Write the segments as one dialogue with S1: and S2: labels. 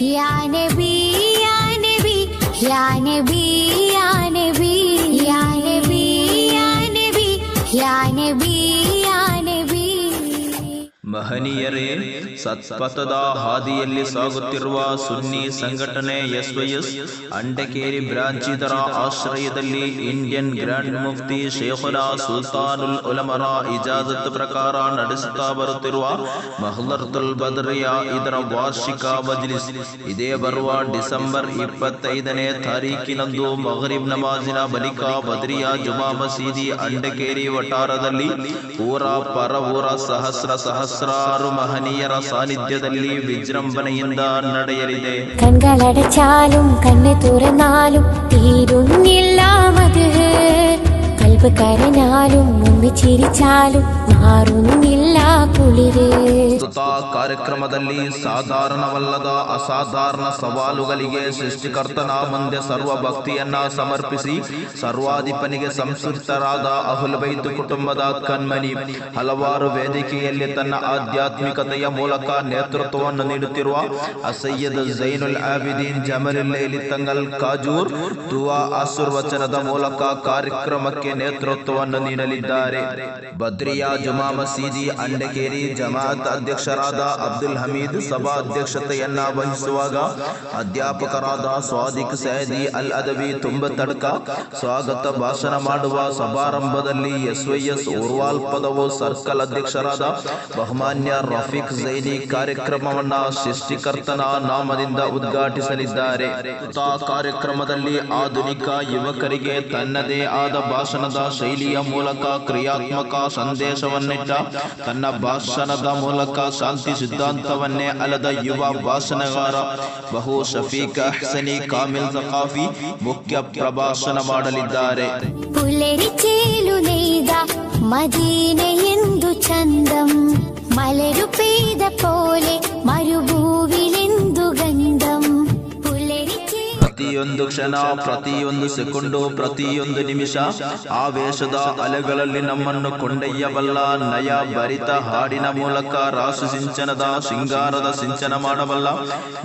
S1: या नबी या नबी या नबी या नबी या नबी या नबी या नबी
S2: ಮಹನೀಯರೇ, ಸತ್ಪಥದ ಹಾದಿಯಲ್ಲಿ ಸಾಗುತ್ತಿರುವ ಸುನ್ನಿ ಸಂಘಟನೆ ಎಸ್ವೈಎಸ್ ಅಂಡಕೇರಿ ಬ್ರಾಂಚ್ ಇದರ ಆಶ್ರಯದಲ್ಲಿ ಇಂಡಿಯನ್ ಗ್ರ್ಯಾಂಡ್ ಮುಫ್ತಿ ಶೇಖುಲ ಸುಲ್ತಾನುಲ್ ಉಲಮರ ಇಜಾಜತ್ ಪ್ರಕಾರ ನಡೆಸುತ್ತಾ ಬರುತ್ತಿರುವ ಮಹಲರ್ತುಲ್ ಬದ್ರಿಯ ಇದರ ವಾರ್ಷಿಕ ಮಜ್ಲಿಸ್. ಇದೇ ಬರುವ ಡಿಸೆಂಬರ್ ಇಪ್ಪತ್ತೈದನೇ ತಾರೀಕಿನಂದು ಮಗರಿಬ್ ನಮಾಜಿನ ಬಳಿಕ ಬದ್ರಿಯಾ ಜುಮಾ ಮಸೀದಿ ಅಂಡಕೇರಿ ವಟಾರದಲ್ಲಿ ಊರ ಪರ ಊರ ಸಹಸ್ರ ಅಸ್ರಾರು ಮಹನೀಯರ ಸಾನ್ನಿಧ್ಯದಲ್ಲಿ ವಿಜೃಂಭಣೆಯಿಂದ ನಡೆಯಲಿದೆ
S1: കൺകളടച്ചാലും കണ്ണ് തുറന്നാലും തീരുന്നില്ല മധുഹർ കൽബ് കരഞ്ഞാലും മുമ്പ് ചിരിച്ചാലും മാറുന്നില്ല കുളിര്
S2: ಪ್ರಸ್ತುತ ಕಾರ್ಯಕ್ರಮದಲ್ಲಿ ಸಾಧಾರಣವಲ್ಲದ ಅಸಾಧಾರಣ ಸವಾಲುಗಳಿಗೆ ಸೃಷ್ಟಿಕರ್ತನ ಮುಂದೆ ಸರ್ವ ಭಕ್ತಿಯನ್ನ ಸಮರ್ಪಿಸಿ ಸರ್ವಾಧಿಪನಿಗೆ ಸಂಸ್ಕೃತರಾದ ಅಹುಲ್ ಬೈತು ಕುಟುಂಬದ ಕಣ್ಮನಿ ಹಲವಾರು ವೇದಿಕೆಯಲ್ಲಿ ತನ್ನ ಆಧ್ಯಾತ್ಮಿಕತೆಯ ಮೂಲಕ ನೇತೃತ್ವವನ್ನು ನೀಡುತ್ತಿರುವ ಅಸಯ್ಯದ್ ಜೈನುಲ್ ಆಬಿದೀನ್ ಜಮಲಿಲ್ ತಂಗಲ್ ಕಾಜೂರ್ ದುವಾ ಆಶೀರ್ವಚನದ ಮೂಲಕ ಕಾರ್ಯಕ್ರಮಕ್ಕೆ ನೇತೃತ್ವವನ್ನು ನೀಡಲಿದ್ದಾರೆ. ಬದ್ರಿಯಾ ಜುಮಾ ಮಸೀದಿ ಅಂಡಕೇರಿ ಜಮಾತ್ ಅಧ್ಯಕ್ಷರಾದ ಅಬ್ದುಲ್ ಹಮೀದ್ ಸಭಾ ಅಧ್ಯಕ್ಷತೆಯನ್ನ ವಹಿಸುವಾಗ ಅಧ್ಯಾಪಕರಾದ ಸ್ವಾದಿಕ್ ಸೈದಿ ಅಲ್ ಅದವಿ ತುಂಬ ತಡ್ಕ ಸ್ವಾಗತ ಭಾಷಣ ಮಾಡುವ ಸಮಾರಂಭದಲ್ಲಿ ಎಸ್ವೈಎಸ್ ಉರ್ವಾಲ್ ಪದವು ಸರ್ಕಲ್ ಅಧ್ಯಕ್ಷರಾದ ಬಹುಮಾನ್ಯ ರಫೀಕ್ ಜೈನಿ ಕಾರ್ಯಕ್ರಮವನ್ನ ಸೃಷ್ಟಿಕರ್ತನ ನಾಮದಿಂದ ಉದ್ಘಾಟಿಸಲಿದ್ದಾರೆ. ಕಾರ್ಯಕ್ರಮದಲ್ಲಿ ಆಧುನಿಕ ಯುವಕರಿಗೆ ತನ್ನದೇ ಆದ ಭಾಷಣದ ಶೈಲಿಯ ಮೂಲಕ ಕ್ರಿಯಾತ್ಮಕ ಸಂದೇಶವನ್ನಿಟ್ಟ ತನ್ನ ಭಾಷಣದ ಮೂಲಕ ಶಾಂತಿ ಸಿದ್ಧಾಂತವನ್ನೇ ಅಲದ ಯುವ ಭಾಷಣಗಾರ ಬಹು ಶಫೀಕ್ ಅಹ್ಸನಿ ಕಾಮಿಲ್ ಸಖಾಫಿ ಮುಖ್ಯ ಪ್ರಭಾಷಣ ಮಾಡಲಿದ್ದಾರೆ.
S1: ಮದೀನೆಯೆಂದು ಚಂದಂ, ಮಲೆರು ಪೇದ ಪೋಲೆ
S2: ಪ್ರತಿಯೊಂದು ಕ್ಷಣ, ಪ್ರತಿಯೊಂದು ಸೆಕೆಂಡು, ಪ್ರತಿಯೊಂದು ನಿಮಿಷ ಆವೇಶದ ಅಲೆಗಳಲ್ಲಿ ನಮ್ಮನ್ನು ಕೊಂಡೊಯ್ಯಬಲ್ಲ ನಯ ಭರಿತ ಹಾಡಿನ ಮೂಲಕ ರಾಸು ಸಿಂಚನದ, ಶೃಂಗಾರದ ಸಿಂಚನ ಮಾಡಬಲ್ಲ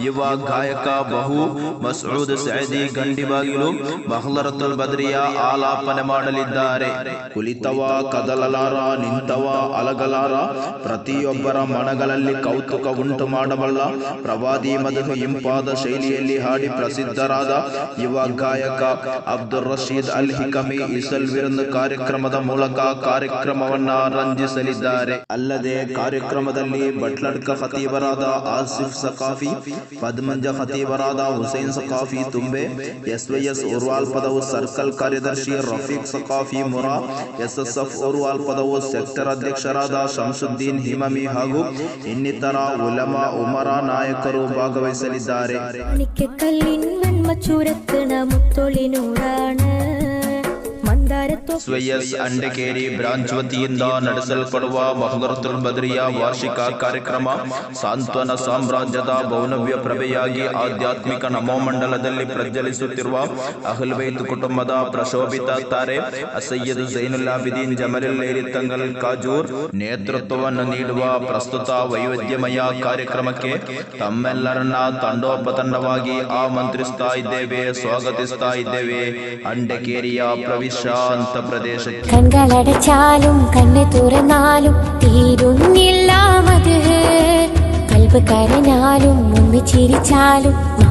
S2: ಯುವ ಗಾಯಕ ಬಹು ಮಸೂದ್ ಸೈದಿ ಗಂಡಿಬಾಗಿಲು ಮಹಲರತುಲ್ ಬದ್ರಿಯ ಆಲಾಪನೆ ಮಾಡಲಿದ್ದಾರೆ. ಕುಲಿತವ ಕದಲಲಾರ, ನಿಂತವ, ಅಲಗಲಾರ ಪ್ರತಿಯೊಬ್ಬರ ಮನಗಳಲ್ಲಿ ಕೌತುಕ ಉಂಟು ಮಾಡಬಲ್ಲ ಪ್ರವಾದಿ ಮಧು ಇಂಪಾದ ಶೈಲಿಯಲ್ಲಿ ಹಾಡಿ ಪ್ರಸಿದ್ಧರಾದ ಯುವ ಗಾಯಕ ಅಬ್ದುಲ್ ರಶೀದ್ ಅಲ್ ಹಿಕಮಿ ಇಸಲ್ ವಿರುದ್ಧ ಕಾರ್ಯಕ್ರಮದ ಮೂಲಕ ಕಾರ್ಯಕ್ರಮವನ್ನ ರಂಜಿಸಲಿದ್ದಾರೆ. ಅಲ್ಲದೆ ಕಾರ್ಯಕ್ರಮದಲ್ಲಿ ಬಟ್ಲಡ್ಕ ಖತೀಬರಾದ ಆಸಿಫ್ ಸಕಾಫಿ ಪದ್ಮಂಜ ಖತೀಬರಾದ ಹುಸೈನ್ ಸಕಾಫಿ ತುಂಬೆ, ಎಸ್ವೈಎಸ್ ಉರ್ವಾಲ್ ಪದವು ಸರ್ಕಲ್ ಕಾರ್ಯದರ್ಶಿ ರಫೀಕ್ ಸಕಾಫಿ ಮುರಾ, ಎಸ್ಎಸ್ಎಫ್ ಉರ್ವಾಲ್ ಪದವು ಸೆಕ್ಟರ್ ಅಧ್ಯಕ್ಷರಾದ ಶಂಸುದ್ದೀನ್ ಹಿಮಮಿ ಹಾಗೂ ಇನ್ನಿತರ ಉಲಮಾ ಉಮರಾ ನಾಯಕರು ಭಾಗವಹಿಸಲಿದ್ದಾರೆ.
S3: തുരക്കണ മുത്തൊളിനൂറാണ്
S2: ಸ್ವಯಸ್ ಅಂಡಕೇರಿ ಬ್ರಾಂಚ್ ವತಿಯಿಂದ ನಡೆಸಲ್ಪಡುವ ಮಹದರತುಲ್ ಬದ್ರಿಯ ವಾರ್ಷಿಕ ಕಾರ್ಯಕ್ರಮ ಸಾಂತ್ವನ ಸಾಮ್ರಾಜ್ಯದ ಭೌನವ್ಯ ಪ್ರಭೆಯಾಗಿ ಆಧ್ಯಾತ್ಮಿಕ ನಮೋಮಂಡಲದಲ್ಲಿ ಪ್ರಜ್ವಲಿಸುತ್ತಿರುವ ಅಹಲ್ ಬೈತ್ ಕುಟುಂಬದ ಪ್ರಶೋಭಿತ ತಾರೆ ಅಸಯ್ಯದ್ ಜೈನುಲ್ಲಾಬಿದೀನ್ ಜಮರಿಲ್ಲೇರಿ ತಂಗಲ್ ಕಾಜೂರ್ ನೇತೃತ್ವವನ್ನು ನೀಡುವ ಪ್ರಸ್ತುತ ವೈವಿಧ್ಯಮಯ ಕಾರ್ಯಕ್ರಮಕ್ಕೆ ತಮ್ಮೆಲ್ಲರನ್ನ ತಂಡೋಪತಂಡವಾಗಿ ಆಮಂತ್ರಿಸ್ತಾ ಇದ್ದೇವೆ ಸ್ವಾಗತಿಸ್ತಾ ಇದ್ದೇವೆ. ಅಂಡಕೇರಿಯ പ്രശാന്ത പ്രദേശത്ത്
S1: കണ്ണുകളടച്ചാലും കണ്ണ് തുറന്നാലും തീരുന്നില്ല മത് കൽബ് കരഞ്ഞാലും ഒന്ന് ചിരിച്ചാലും